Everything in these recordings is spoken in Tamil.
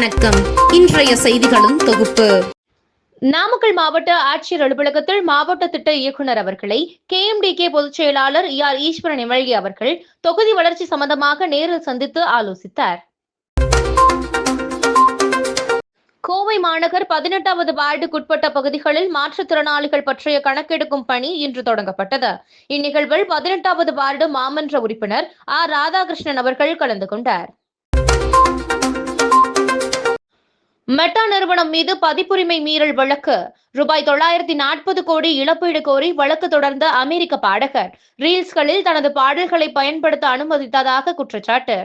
வணக்கம். இன்றைய செய்திகளும் தொகுப்பு. நாமக்கல் மாவட்ட ஆட்சியர் அலுவலகத்தில் மாவட்ட திட்ட இயக்குநர் அவர்களை கேஎம்டிகே பொதுச் செயலாளர் ஆர் ஈஸ்வரன் எம்எல்ஏ அவர்கள் தொகுதி வளர்ச்சி சம்பந்தமாக நேரில் சந்தித்து ஆலோசித்தார். கோவை மாநகர் பதினெட்டாவது வார்டுக்குட்பட்ட பகுதிகளில் மாற்றுத்திறனாளிகள் பற்றிய கணக்கெடுக்கும் பணி இன்று தொடங்கப்பட்டது. இந்நிகழ்வில் பதினெட்டாவது வார்டு மாமன்ற உறுப்பினர் ஆர் ராதாகிருஷ்ணன் அவர்கள் கலந்து கொண்டார். மெட்டா நிறுவனம் மீது பதிப்புரிமை மீறல் வழக்கு. ரூபாய் தொள்ளாயிரத்தி நாற்பது கோடி இழப்பீடு கோரி வழக்கு தொடர்ந்த அமெரிக்க பாடகர். ரீல்ஸ்களில் தனது பாடல்களை பயன்படுத்த அனுமதித்ததாக குற்றச்சாட்டு.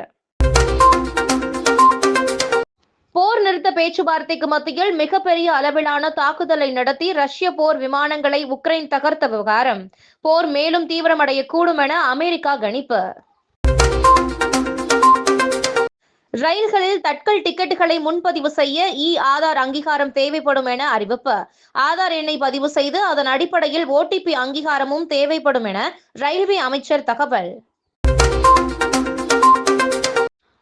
போர் நிறுத்த பேச்சுவார்த்தைக்கு மத்தியில் மிகப்பெரிய அளவிலான தாக்குதலை நடத்தி ரஷ்ய போர் விமானங்களை உக்ரைன் தகர்த்த விவகாரம். போர் மேலும் தீவிரமடையக்கூடும் என அமெரிக்கா கணிப்பு. ரயில்களில் தட்கல் டிக்கெட்டுகளை முன்பதிவு செய்ய இ ஆதார் அங்கீகாரம் தேவைப்படும் என அறிவிப்பு. ஆதார் எண்ணை பதிவு செய்து அதன் அடிப்படையில் ஓடிபி அங்கீகாரமும் தேவைப்படும் என ரயில்வே அமைச்சர் தகவல்.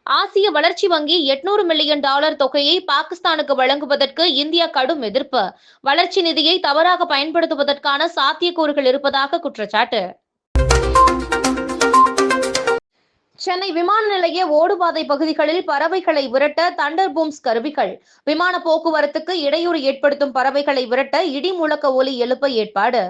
ஆசிய வளர்ச்சி வங்கி எட்நூறு மில்லியன் டாலர் தொகையை பாகிஸ்தானுக்கு வழங்குவதற்கு இந்தியா கடும் எதிர்ப்பு. வளர்ச்சி நிதியை தவறாக பயன்படுத்துவதற்கான சாத்தியக்கூறுகள் இருப்பதாக குற்றச்சாட்டு. சென்னை விமான நிலைய ஓடுபாதை பகுதிகளில் பறவைகளை விரட்ட தண்டர் பூம்ஸ் கருவிகள். விமான போக்குவரத்துக்கு இடையூறு ஏற்படுத்தும் பறவைகளை விரட்ட இடி முழக்க ஒலி எழுப்ப ஏற்பாடு.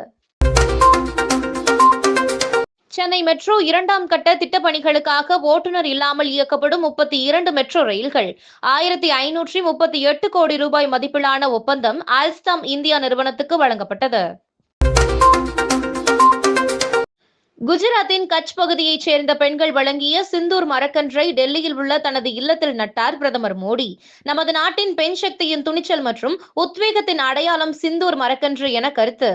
சென்னை மெட்ரோ இரண்டாம் கட்ட திட்டப்பணிகளுக்காக ஓட்டுநர் இல்லாமல் இயக்கப்படும் முப்பத்தி இரண்டு மெட்ரோ ரயில்கள். ஆயிரத்தி ஐநூற்றி முப்பத்தி எட்டு கோடி ரூபாய் மதிப்பிலான ஒப்பந்தம் ஆல்ஸ்டாம் இந்தியா நிறுவனத்துக்கு வழங்கப்பட்டது. குஜராத்தின் கட்ச் பகுதியைச் சேர்ந்த பெண்கள் வழங்கிய சிந்தூர் மரக்கன்றை டெல்லியில் உள்ள தனது இல்லத்தில் நட்டார் பிரதமர் மோடி. நமது நாட்டின் பெண் சக்தியின் துணிச்சல் மற்றும் உத்வேகத்தின் அடையாளம் சிந்தூர் மரக்கன்று என கருத்து.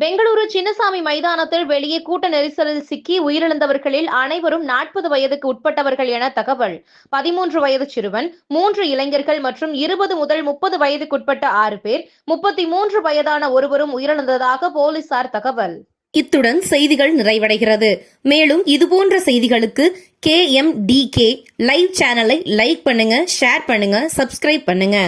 பெங்களூரு சின்னசாமி மைதானத்தில் வெளியே கூட்ட நெரிசலில் சிக்கி உயிரிழந்தவர்களில் அனைவரும் நாற்பது வயதுக்கு உட்பட்டவர்கள் என தகவல். பதிமூன்று வயது சிறுவன் மூன்று இளைஞர்கள் மற்றும் இருபது முதல் முப்பது வயதுக்குட்பட்ட ஆறு பேர் முப்பத்தி மூன்று வயதான ஒருவரும் உயிரிழந்ததாக போலீசார் தகவல். இத்துடன் செய்திகள் நிறைவடைகிறது. மேலும் இதுபோன்ற செய்திகளுக்கு K M D K live சேனலை லைக் பண்ணுங்க ஷேர் பண்ணுங்க சப்ஸ்கிரைப் பண்ணுங்க.